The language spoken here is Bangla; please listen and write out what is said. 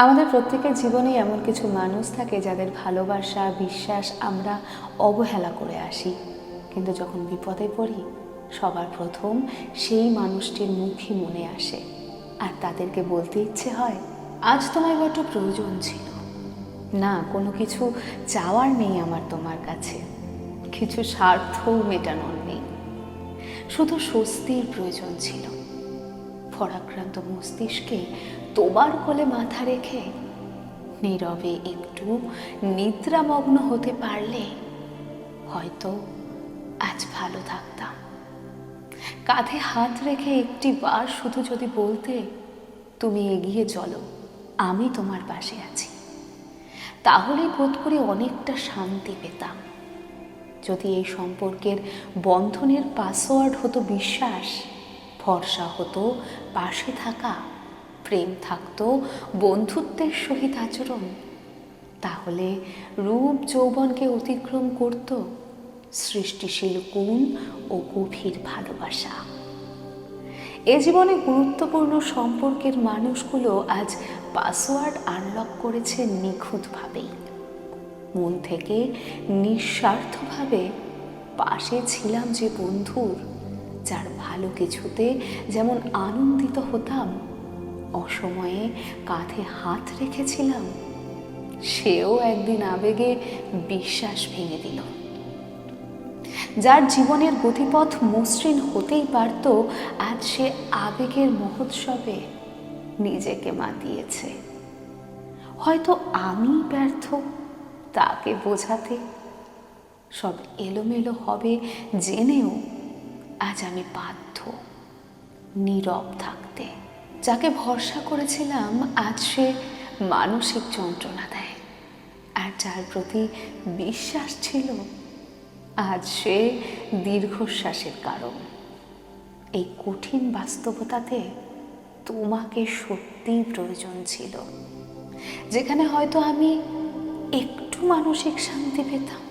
আমাদের প্রত্যেকের জীবনে এমন কিছু মানুষ থাকে যাদের ভালোবাসা, বিশ্বাস আমরা অবহেলা করে আসি। কিন্তু যখন বিপদে পড়ি, সবার প্রথম সেই মানুষটির মুখই মনে আসে। আর তাদেরকে বলতে ইচ্ছে হয়, আজ তোমায় বড্ড প্রয়োজন ছিল। না, কোনো কিছু চাওয়ার নেই আমার তোমার কাছে। কিছু স্বার্থও মেটানোর নেই। শুধু স্বস্তির প্রয়োজন ছিল। পরাক্রান্ত মস্তিষ্কে তোমার কোলে মাথা রেখে নীরবে একটু নিদ্রামগ্ন হতে পারলে হয়তো আজ ভালো থাকতাম। কাঁধে হাত রেখে একটি বার শুধু যদি বলতে, তুমি এগিয়ে চলো, আমি তোমার পাশে আছি। তাহলেই বোধ করি অনেকটা শান্তি পেতাম। যদি এই সম্পর্কের বন্ধনের পাসওয়ার্ড হতো বিশ্বাস ভরসা হতো, পাশে থাকা, প্রেম থাকতো, বন্ধুত্বের সহিত আচরণ। তাহলে রূপ যৌবনকে অতিক্রম করত সৃষ্টিশীল গুণ ও গভীর ভালোবাসা। এ জীবনে গুরুত্বপূর্ণ সম্পর্কের মানুষগুলো আজ পাসওয়ার্ড আনলক করেছে নিখুঁতভাবেই। মন থেকে নিঃস্বার্থভাবে পাশে ছিলাম যে বন্ধুর যার ভালো কিছুতে যেমন আনন্দিত হতাম, অসময়ে কাঁধে হাত রেখেছিলাম, সেও একদিন আবেগে বিশ্বাস ভেঙে দিল। যার জীবনের গতিপথ মসৃণ হতেই পারত, আজ সে আবেগের মহোৎসবে নিজেকে মাতিয়েছে। হয়তো আমি ব্যর্থ, তাকে বোঝাতে সব এলোমেলো হবে জেনেও আজ আমি বাধ্য, নীরব থাকতে। যাকে ভরসা করেছিলাম, আজ সে মানসিক যন্ত্রণা দেয়। আর যার প্রতি বিশ্বাস ছিল, আজ সে দীর্ঘশ্বাসের কারণ। এই কঠিন বাস্তবতাতে তোমাকে সত্যিই প্রয়োজন ছিল, যেখানে হয়তো আমি একটু মানসিক শান্তি পেতাম।